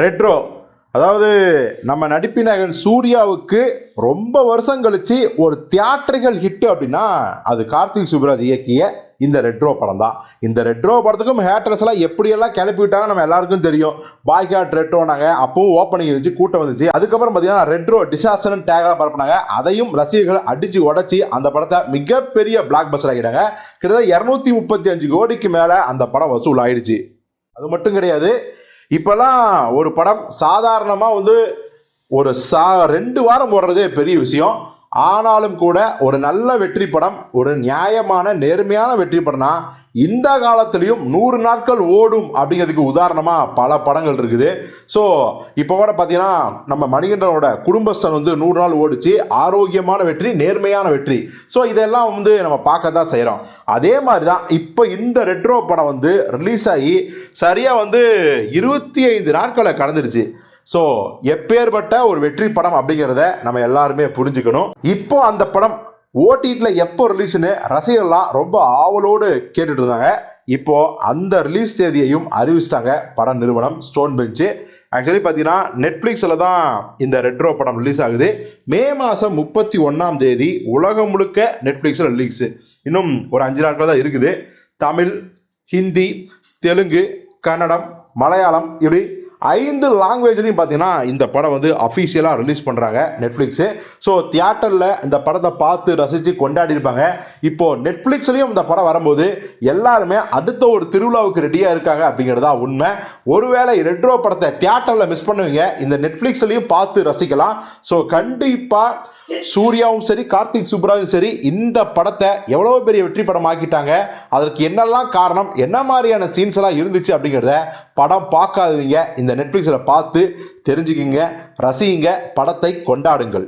Retro அதாவது நம்ம நடிப்பினகன் சூர்யாவுக்கு ரொம்ப வருஷம் கழிச்சு ஒரு தியேட்டர்கள் ஹிட்டு அப்படின்னா அது கார்த்திக் சுப்ராஜ் இயக்கிய இந்த ரெட்ரோ படம் தான் இந்த ரெட்ரோ படத்துக்கும் ஹேட்டர்ஸ்லாம் எப்படியெல்லாம் கிளப்பி விட்டாங்க நம்ம எல்லாருக்கும் தெரியும். பாய்காட் ரெட்ரோனாங்க அப்பவும் ஓப்பனிங் இருந்துச்சு கூட்டம் வந்துச்சு. அதுக்கப்புறம் பார்த்தீங்கன்னா ரெட்ரோ டிசாஸ்டர் டேக்லாம் பரப்புனாங்க. அதையும் ரசிகர்கள் அடித்து உடச்சி அந்த படத்தை மிகப்பெரிய பிளாக் பஸ்டர் ஆகிட்டாங்க கிட்டத்தட்ட இரநூத்தி முப்பத்தி அஞ்சு கோடிக்கு மேலே அந்த படம் வசூல் ஆயிடுச்சு அது மட்டும் கிடையாது இப்போல்லாம் ஒரு படம் சாதாரணமாக வந்து ஒரு சா ரெண்டு வாரம் போடுறதே பெரிய விஷயம். ஆனாலும் கூட ஒரு நல்ல வெற்றி படம் ஒரு நியாயமான நேர்மையான வெற்றி படம்னா இந்த காலத்துலேயும் நூறு நாட்கள் ஓடும் அப்படிங்கிறதுக்கு உதாரணமாக பல படங்கள் இருக்குது. ஸோ இப்போ கூட பார்த்தீங்கன்னா நம்ம மணிகண்டனோட குடும்பஸ்தன் வந்து நூறு நாள் ஓடிச்சு ஆரோக்கியமான வெற்றி நேர்மையான வெற்றி. ஸோ இதெல்லாம் வந்து நம்ம பார்க்க தான் செய்கிறோம் அதே மாதிரி தான் இப்போ இந்த ரெட்ரோ படம் வந்து ரிலீஸ் ஆகி சரியாக வந்து இருபத்தி ஐந்து நாட்களை கடந்துருச்சு. ஸோ எப்பேற்பட்ட ஒரு வெற்றி படம் அப்படிங்கிறத நம்ம எல்லாருமே புரிஞ்சுக்கணும். இப்போ அந்த படம் ஓடிடியில் எப்போ ரிலீஸ்னு ரசிகர்லாம் ரொம்ப ஆவலோடு கேட்டுட்டு இருந்தாங்க இப்போ அந்த ரிலீஸ் தேதியையும் அறிவிச்சிட்டாங்க பட நிறுவனம் ஸ்டோன் பெஞ்சு ஆக்சுவலி பார்த்தீங்கன்னா நெட்ஃப்ளிக்ஸில் தான் இந்த ரெட்ரோ படம் ரிலீஸ் ஆகுது. மே மாதம் முப்பத்தி ஒன்றாம் தேதி உலகம் முழுக்க நெட்ஃப்ளிக்ஸில் ரிலீஸு இன்னும் ஒரு அஞ்சு நாட்கள் தான் இருக்குது. தமிழ் ஹிந்தி தெலுங்கு கன்னடம் மலையாளம் இப்படி ஐந்து லாங்குவேஜ்லையும் பார்த்தீங்கன்னா இந்த படம் வந்து அஃபீஷியலாக ரிலீஸ் பண்ணுறாங்க நெட்ஃப்ளிக்ஸு ஸோ தியேட்டரில் இந்த படத்தை பார்த்து ரசித்து கொண்டாடி இருப்பாங்க. இப்போது நெட்ஃப்ளிக்ஸ்லேயும் இந்த படம் வரும்போது எல்லாருமே அடுத்த ஒரு திருவிழாவுக்கு ரெடியாக இருக்காங்க அப்படிங்கிறதா உண்மை. ஒருவேளை ரெட்ரோ படத்தை தியேட்டரில் மிஸ் பண்ணுவீங்க இந்த நெட்ஃப்ளிக்ஸ்லையும் பார்த்து ரசிக்கலாம். ஸோ கண்டிப்பாக சூர்யாவும் சரி கார்த்திக் சுப்ராவும் சரி இந்த படத்தை எவ்வளோ பெரிய வெற்றி படம் ஆக்கிட்டாங்க அதற்கு என்னெல்லாம் காரணம் என்ன மாதிரியான சீன்ஸ் எல்லாம் இருந்துச்சு அப்படிங்கிறத படம் பார்க்காதவங்க இந்த நெட்ஃப்ளிக்ஸில் பார்த்து தெரிஞ்சுக்கிங்க ரசிங்க படத்தை கொண்டாடுங்கள்.